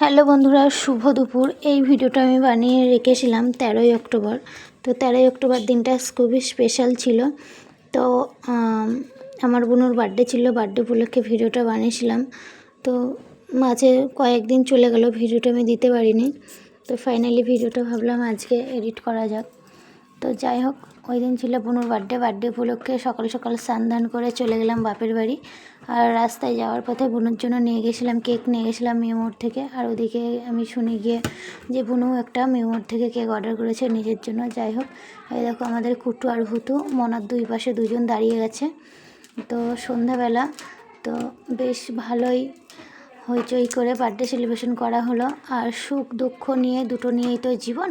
Hello বন্ধুরা, শুভ দুপুর। এই ভিডিওটা আমি বানিয়ে রেখেছিলাম তেরোই অক্টোবর। তো তেরোই অক্টোবর দিনটা খুবই স্পেশাল ছিল। তো আমার বোনুর বার্থডে ছিল বার্থডে উপলক্ষে ভিডিওটা বানিয়েছিলাম। তো মাঝে কয়েকদিন চলে গেল, ভিডিওটা আমি দিতে পারিনি। তো ফাইনালি ভিডিওটা ভাবলাম আজকে এডিট করা যাক। তো যাই হোক ওই দিন ছিল বোনুর বার্থডে বার্থডে উপলক্ষে সকাল সকাল স্নান করে চলে গেলাম বাপের বাড়ি। আর রাস্তায় যাওয়ার পথে বোনের জন্য নিয়ে গেছিলাম কেক, নিয়ে গেছিলাম মেমোর থেকে। আর ওদিকে আমি শুনে গিয়ে যে বুনু একটা মেমোর থেকে কেক অর্ডার করেছে নিজের জন্য, যাই হোক। এই দেখো আমাদের কুটু আর ভুতু, মনার দুই পাশে দুজন দাঁড়িয়ে গেছে। তো সন্ধ্যাবেলা, তো বেশ ভালোই হইচই করে বার্থডে সেলিব্রেশন করা হলো। আর সুখ, দুঃখ নিয়ে, দুটো নিয়েই তো জীবন।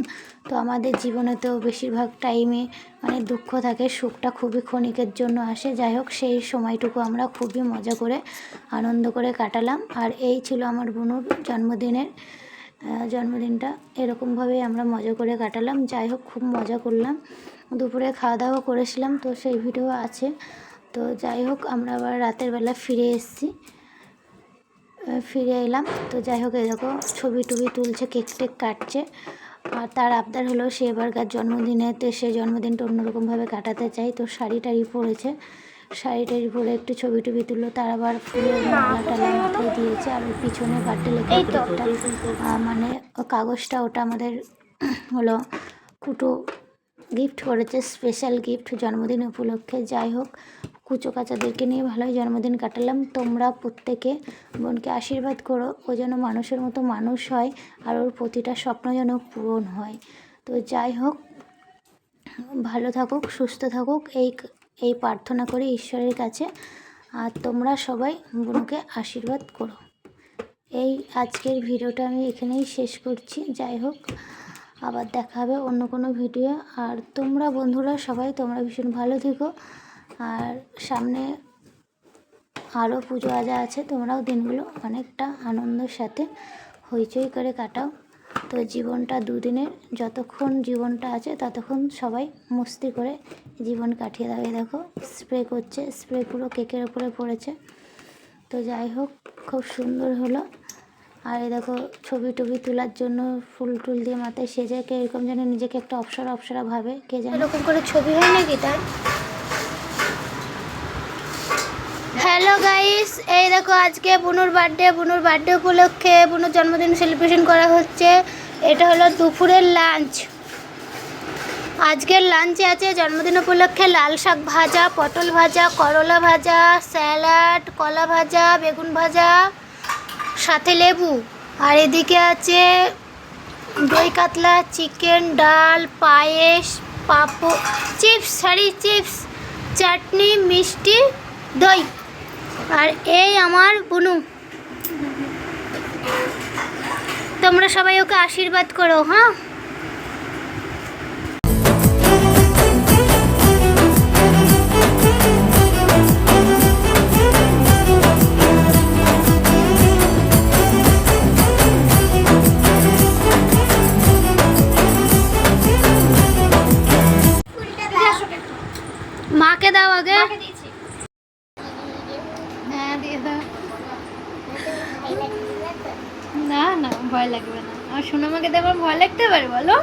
তো আমাদের জীবনে তো বেশিরভাগ টাইমে মানে দুঃখ থাকে, সুখটা খুবই ক্ষণিকের জন্য আসে। যাই হোক, সেই সময়টুকু আমরা খুবই মজা করে, আনন্দ করে কাটালাম। আর এই ছিল আমার বোনুর জন্মদিনের জন্মদিনটা। এরকমভাবেই আমরা মজা করে কাটালাম। যাই হোক, খুব মজা করলাম। দুপুরে খাওয়া দাওয়া করেছিলাম, তো সেই ভিডিও আছে। তো যাই হোক, আমরা আবার রাতের বেলা ফিরে এসেছি। ফিরে এলাম। তো যাই হোক দেখো ছবি টবি তুলছে কেক টেক কাটছে। আর তার আবদার হলো সে এবারকার জন্মদিনেতে সে জন্মদিনটা অন্যরকমভাবে কাটাতে চাই তো শাড়ি টাড়ি পরেছে। শাড়ি টাড়ি পরে একটু ছবি টবি তুললো। তার আবার ফুলের মালা টালা মাথায় দিয়েছে। আর পিছনে বার্থডে লেখা মানে কাগজটা ওটা আমাদের হলো কুটো গিফট করেছে স্পেশাল গিফট জন্মদিন উপলক্ষে। যাই হোক কুচো কাচাদেরকে নিয়ে ভালোই জন্মদিন কাটালাম। তোমরা প্রত্যেকে বোনকে আশীর্বাদ করো, ও যেন মানুষের মতো মানুষ হয় আর ওর প্রতিটা স্বপ্ন যেন পূরণ হয়। তো যাই হোক, ভালো থাকুক, সুস্থ থাকুক, এই এই প্রার্থনা করি ঈশ্বরের কাছে। আর তোমরা সবাই বোনকে আশীর্বাদ করো। এই আজকের ভিডিওটা আমি এখানেই শেষ করছি। যাই হোক, আবার দেখা হবে অন্য কোনো ভিডিও। আর তোমরা বন্ধুরা সবাই, তোমরা ভীষণ ভালো থেকো। আর সামনে আরও পুজো আজা আছে, তোমরাও দিনগুলো অনেকটা আনন্দের সাথে হইচই করে কাটাও। তো জীবনটা দুদিনের, যতক্ষণ জীবনটা আছে ততক্ষণ সবাই মস্তি করে জীবন কাটিয়ে এই দেখো, স্প্রে করছে, স্প্রে পুরো কেকের উপরে পড়েছে। তো যাই হোক, খুব সুন্দর হলো। আর এই দেখো, ছবি টবি তোলার জন্য ফুল টুল দিয়ে মাথায় সেজে কে এরকম যেন নিজেকে একটা অপসরা অপসরা ভাবে, কে যেন এরকম করে ছবি হয় নাকি তার? হ্যালো গাইস এই দেখো, আজকে বুনুর বার্থডে বুনুর বার্থডে উপলক্ষে বুনুর জন্মদিন সেলিব্রেশন করা হচ্ছে। এটা হলো দুপুরের লাঞ্চ আজকের লাঞ্চে আছে জন্মদিন উপলক্ষে লাল শাক ভাজা, পটল ভাজা, করলা ভাজা স্যালাড কলা ভাজা, বেগুন ভাজা, সাথে লেবু। আর এদিকে আছে দই কাতলা চিকেন ডাল, পায়েস পাপড় চিপস সরি চিপস চাটনি, মিষ্টি, দই। আর এই আমার বুনু। তোমরা সবাই ওকে আশীর্বাদ করো হ্যাঁ? মাকে দাও আগে হ্যাঁ দিয়ে দাও না ভয় লাগবে না। আর সোনামাকে দেবার ভয় লাগতে পারে বলো।